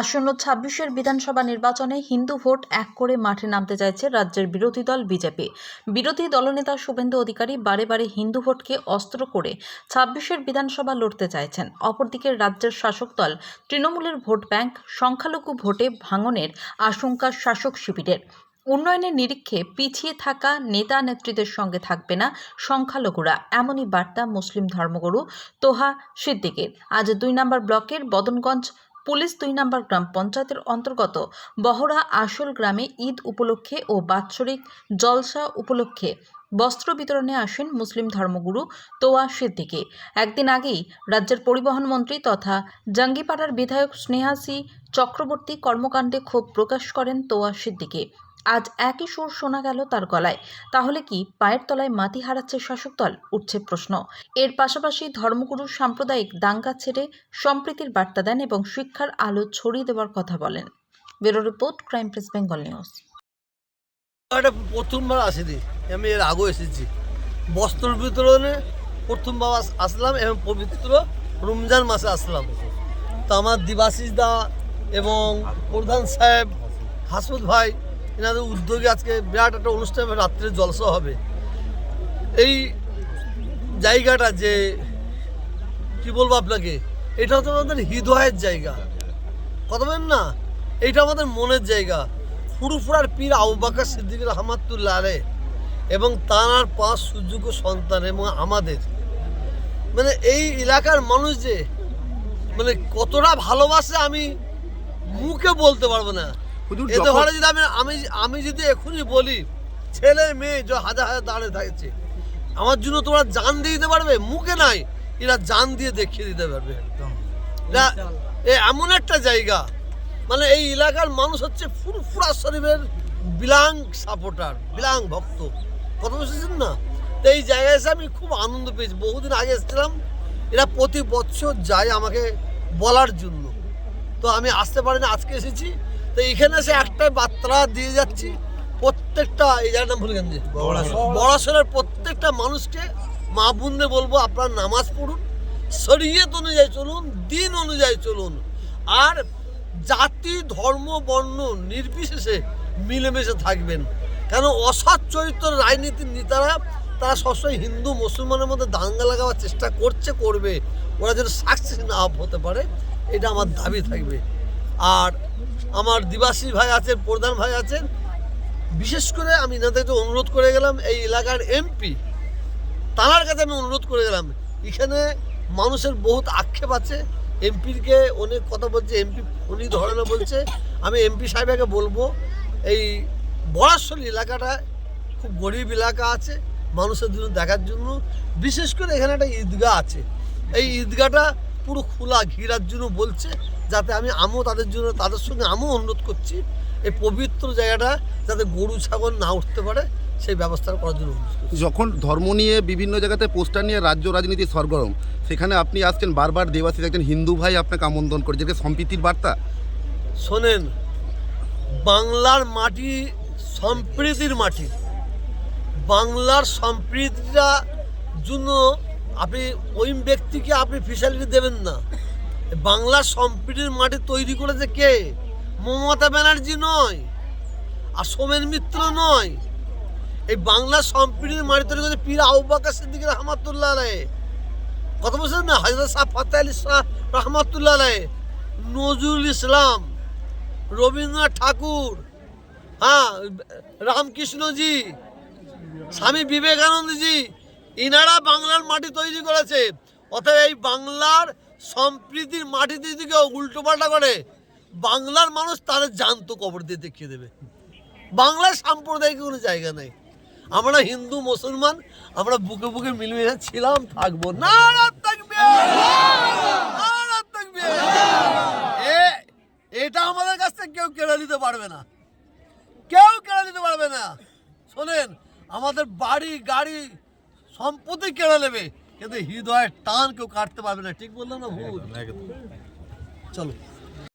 আসন্ন ছাব্বিশের বিধানসভা নির্বাচনে হিন্দু ভোট এক করে মাঠে নামতে চাইছে রাজ্যের বিরোধী দল বিজেপি। বিরোধী দলনেতা শুভেন্দু অধিকারী বারে বারে হিন্দু ভোটকে অস্ত্র করে ছাব্বিশের বিধানসভা লড়তে চাইছেন। অপরদিকে রাজ্যের শাসক দল তৃণমূলের ভোট ব্যাংক সংখ্যালঘু ভোটে ভাঙনের আশঙ্কা শাসক শিবিরের। উন্নয়নের নিরীক্ষে পিছিয়ে থাকা নেতা নেত্রীদের সঙ্গে থাকবে না সংখ্যালঘুরা, এমনই বার্তা মুসলিম ধর্মগুরু তোহা সিদ্দিকের। আজ দুই নম্বর ব্লকের বদনগঞ্জ পুলিশ দুই নম্বর গ্রাম পঞ্চায়েতের অন্তর্গত বহরা আসল গ্রামে ঈদ উপলক্ষে ও বাৎসরিক জলসা উপলক্ষে বস্ত্র বিতরণে আসেন মুসলিম ধর্মগুরু তোয়া সিদ্দিকে। একদিন আগেই রাজ্যের পরিবহন মন্ত্রী তথা জাঙ্গিপাড়ার বিধায়ক স্নেহাসি চক্রবর্তী কর্মকাণ্ডে ক্ষোভ প্রকাশ করেন তোয়া সিদ্দিকি। আজ একই সুর শোনা গেল তার গলায়। তাহলে কি পায়ের তলায় মাটি হারাচ্ছে শাসক দল? উঠছে প্রশ্ন। এর পাশাপাশি ধর্মগুরু সাম্প্রদায়িক দাঙ্গা ছেড়ে সম্প্রীতির বার্তা দেন এবং শিক্ষার আলো ছড়িয়ে দেওয়ার কথা বলেন। Bureau report, crime press Bengal news. এটা প্রথমবার আসিনি। আমি এর আগেও এসেছি। বস্ত্র বিতরণে প্রথমবার আস- আসলাম এবং পবিত্র রমজান মাসে আসলাম। তো আমার দিবাশিস দা এবং প্রধান সাহেব হাসমুদ ভাই এনাদের উদ্যোগে আজকে বিরাট একটা অনুষ্ঠান, রাত্রে জলসা হবে। এই জায়গাটা যে, কি বলব আপনাকে, এটা হচ্ছে আমাদের হৃদয়ের জায়গা। কথা বলেন না? এটা আমাদের মনের জায়গা। ফুরুফুরার পীর আউবাকা সিদ্দিক রহমাতুল্লাহ আলে এবং তাঁর পাঁচ সুযোগ্য সন্তান এবং আমাদের। মানে এই এলাকার মানুষ যে মানে কতটা ভালোবাসে আমি মুখে বলতে পারব না। হুজুর, এতে যখন- যদি আমি আমি আমি যদি এখনই বলি ছেলে মেয়ে যে হাজার হাজার দাঁড়িয়ে থাকছে আমার জন্য তোমরা জান দিয়ে দিতে পারবে? মুখে নাই এরা জান দিয়ে দেখিয়ে দিতে পারবে। না এ এমন একটা জায়গা মানে এই এলাকার মানুষ হচ্ছে ফুরফুরা শরীফের বিলাং সাপোর্টার বিলাং ভক্ত। কথা বুঝেছেন না? তো এই জায়গায় এসে আমি খুব আনন্দ পেয়েছি। বহুদিন আগে এসেছিলাম এরা প্রতি বছর যায় আমাকে বলার জন্য। তো আমি আসতে পারি না আজকে এসেছি। তো এখানে সে একটাই বার্তা দিয়ে যাচ্ছি প্রত্যেকটা এই জায়গার নাম ভুলে গেছি বড়াশোরের প্রত্যেকটা মানুষকে মা বোনদের বলব আপনার নামাজ পড়ুন শরীয়ত অনুযায়ী চলুন দিন অনুযায়ী চলুন আর জাতি ধর্ম বর্ণ নির্বিশেষে মিলেমিশে থাকবেন। কেন অসৎ চরিত্র রাজনীতির নেতারা তারা সবসময় হিন্দু মুসলমানের মধ্যে দাঙ্গা লাগাবার চেষ্টা করছে করবে। ওরা যেন সাকসেস না হতে পারে এটা আমার দাবি থাকবে। আর আমার দিবাসী ভাই আছেন, প্রধান ভাই আছেন। বিশেষ করে আমি এনাদেরকে অনুরোধ করে গেলাম, এই এলাকার এমপি, তার কাছে আমি অনুরোধ করে গেলাম, এখানে মানুষের বহুত আক্ষেপ আছে। এমপিকে অনেক কথা বলছে, এমপি উনি ধরে না বলছে। আমি এমপি সাহেবকে বলব, এই বরাসলি এলাকাটা খুব গরিব এলাকা আছে, মানুষের জন্য দেখার জন্য। বিশেষ করে এখানে একটা ঈদগাহ আছে। এই ঈদগাহটা পুরো খোলা ঘিরার জন্য বলছে। যাতে আমি আমও তাদের জন্য তাদের সঙ্গে আমিও অনুরোধ করছি এই পবিত্র জায়গাটা যাতে গরু ছাগল না উঠতে পারে সেই ব্যবস্থা করার জন্য যখন ধর্ম নিয়ে বিভিন্ন জায়গাতে পোস্টার নিয়ে রাজ্য রাজনীতি সরগরম সেখানে আপনি আসছেন বারবার দেবাশিস একজন হিন্দু ভাই আপনাকে আমন্ত্রণ করে যেটা সম্প্রীতির বার্তা? শোনেন বাংলার মাটি সম্প্রীতির মাটি। বাংলার সম্প্রীতিটা জন্য আপনি ওই ব্যক্তিকে আপনি ফিসালিটি দেবেন না। বাংলার সম্প্রীতির মাটি তৈরি করেছে কে? মমতা ব্যানার্জি নয়, আর সোমেন মিত্র নয়। এই বাংলার সম্প্রীতির মাটি তৈরি করেছে পীর আউবাকা সিদ্দিক রহমাতুল্লাহ আলাই কথা বলছেন না? হাজরত শাহ ফাতে আলী শাহ রহমাতুল্লাহ আলাই নজরুল ইসলাম, রবীন্দ্রনাথ ঠাকুর হ্যাঁ রামকৃষ্ণজি, স্বামী বিবেকানন্দজি, ইনারা বাংলার মাটি তৈরি করেছে। অতএব এই বাংলার সম্প্রীতির মাটি যদি কেউ উল্টোপাল্টা করে, বাংলার মানুষ তাদের জানতো কবর দিয়ে দেখিয়ে দেবে। বাংলার সাম্প্রদায়িক কোনো জায়গা নেই। আমরা হিন্দু, মুসলমান, আমরা বুকে বুকে মিলিয়ে ছিলাম, থাকব। না এটা আমাদের কাছ থেকে কেউ কেড়ে নিতে পারবে না। কেউ কেড়ে নিতে পারবে না। শোনেন, আমাদের বাড়ি, গাড়ি সম্পত্তি কেড়ে নেবে। কিন্তু হৃদয়ের টান কেউ কাটতে পারবে না। ঠিক বললাম না ভুল? চলো।